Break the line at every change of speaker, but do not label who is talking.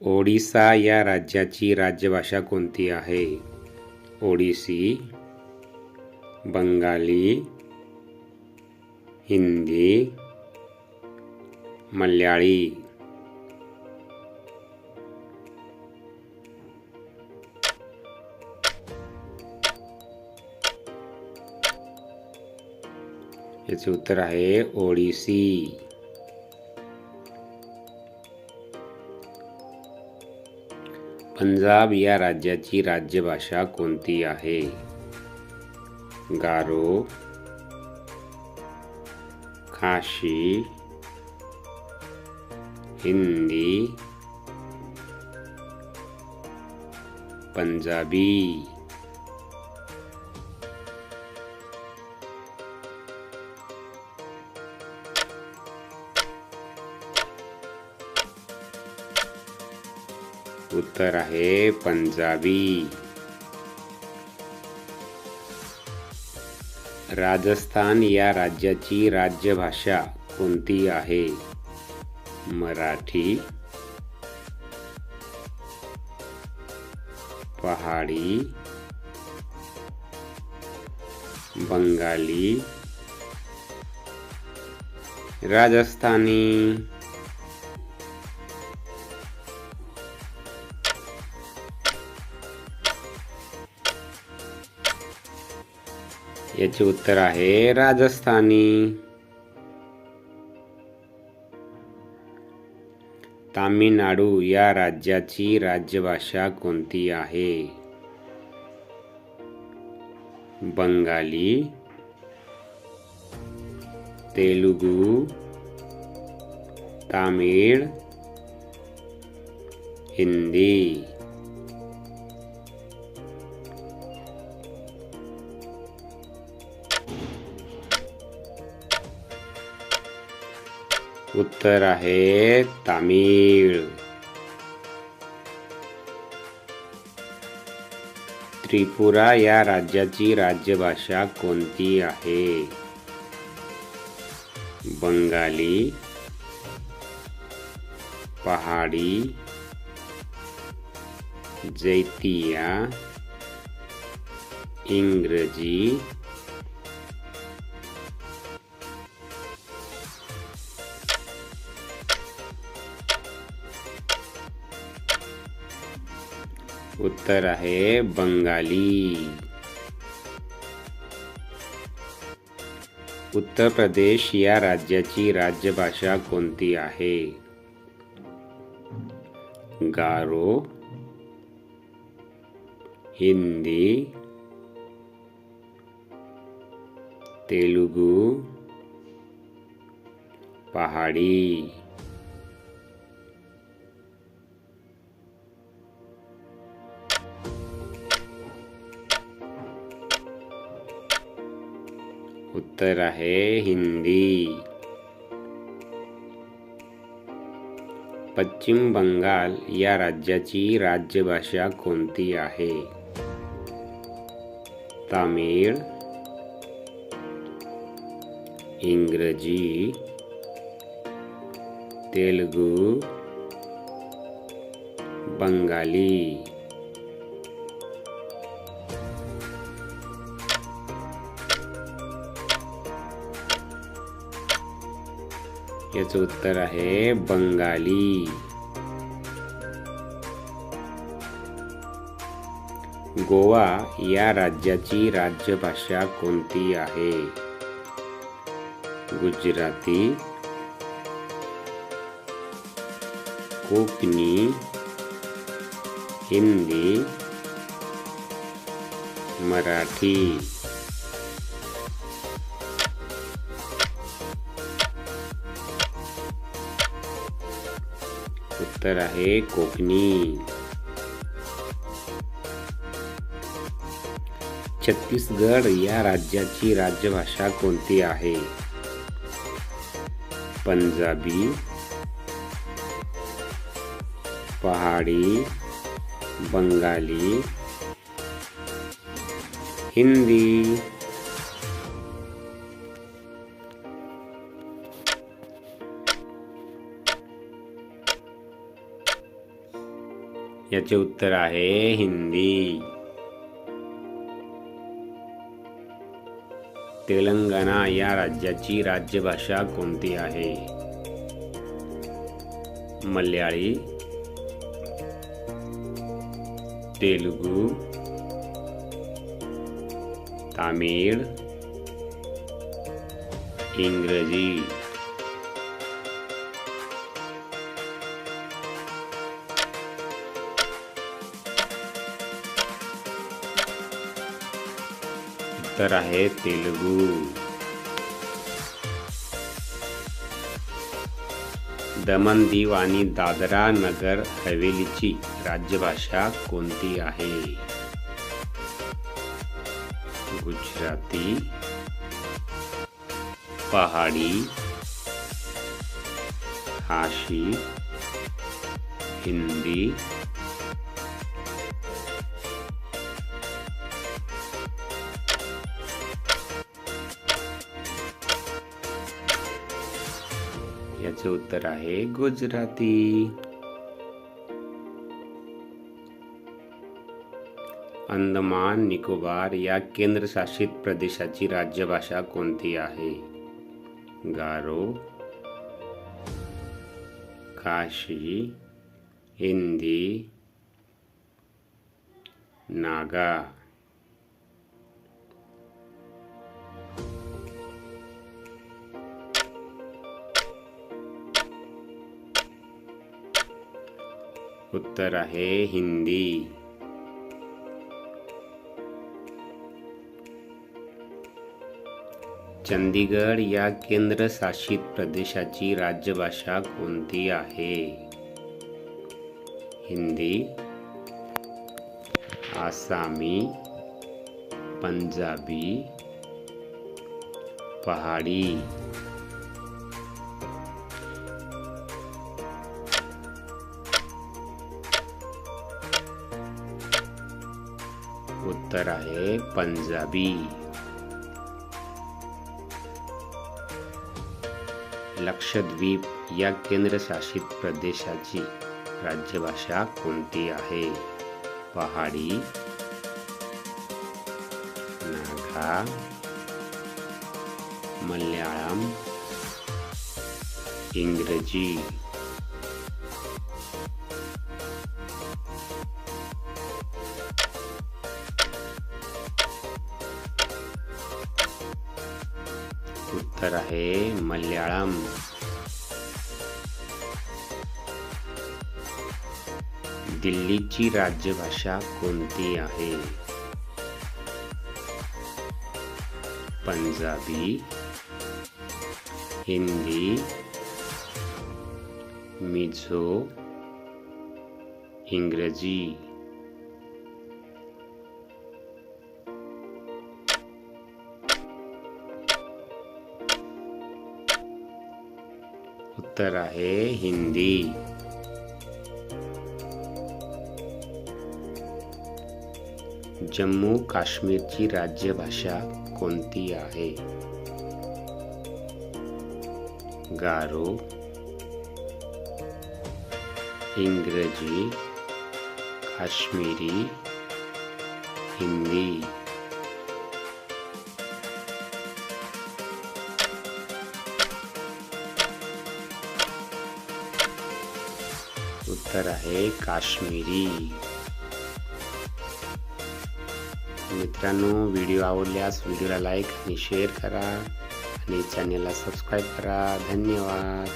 ओडिसा या राज्याची राज्यभाषा कोणती आहे? ओडिसी बंगाली हिंदी मल्याळी. याचे उत्तर आहे ओडिसी. पंजाब या राज्याची राज्यभाषा कोणती आहे? गारो खाशी हिंदी पंजाबी. उत्तर आहे पंजाबी. राजस्थान या राज्याची राज्यभाषा कोणती आहे? मराठी पहाडी बंगाली राजस्थानी. याचे उत्तर आहे राजस्थानी. तामिळनाडू या राज्याची राज्यभाषा कोणती आहे? बंगाली तेलुगू तामिळ हिंदी. उत्तर आहे तामिळ. त्रिपुरा या राज्याची राज्यभाषा कोणती आहे? बंगाली पहाडी जैतिया इंग्रजी उत्तर आहे बंगाली। उत्तर प्रदेश या राज्याची राज्यभाषा कोणती आहे? गारो हिंदी तेलुगू पहाडी। उत्तर आहे हिंदी। पश्चिम बंगाल या राज्याची राज्यभाषा कोणती आहे? तामिळ इंग्रजी तेलुगू बंगाली। याचं उत्तर आहे बंगाली. गोवा या राज्याची राज्यभाषा कोणती आहे? गुजराती कोकणी हिंदी मराठी. उत्तर आहे कोकणी. छत्तीसगड या राज्याची राज्यभाषा कोणती आहे? पंजाबी पहाडी बंगाली हिंदी. याचे उत्तर आहे हिंदी. तेलंगणा या राज्याची राज्यभाषा कोणती आहे? मल्याळी तेलुगू तामिळ इंग्रजी. उत्तर आहे तेलुगू. दमन दीव आणि दादरा नगर हवेलीची राज्यभाषा कोणती आहे? गुजराती पहाडी खाशी हिंदी याचे उत्तर आहे गुजराती। अंदमान, निकोबार या केंद्रशासित प्रदेशाची राज्यभाषा कोणती आहे? गारो, काशी, हिंदी, नागा। उत्तर आहे हिंदी। चंदीगड या केंद्रशासित प्रदेशाची राज्यभाषा कोणती आहे? हिंदी आसामी पंजाबी पहाडी। उत्तर आहे पंजाबी। लक्षद्वीप या केंद्रशासित प्रदेशाची राज्यभाषा कोणती आहे? पहाडी नागा मल्याळम इंग्रजी। उत्तर आहे मल्याळम दिल्लीची राज्यभाषा कोणती आहे? पंजाबी हिंदी मिझो इंग्रजी। उत्तर आहे हिंदी। जम्मू काश्मीरची राज्यभाषा कोणती आहे? गारो इंग्रजी काश्मीरी हिंदी। तर आहे काश्मीरी. मित्रांनो व्हिडिओ आवडल्यास व्हिडिओला लाईक आणि शेअर करा आणि चॅनेलला सबस्क्राईब करा. धन्यवाद.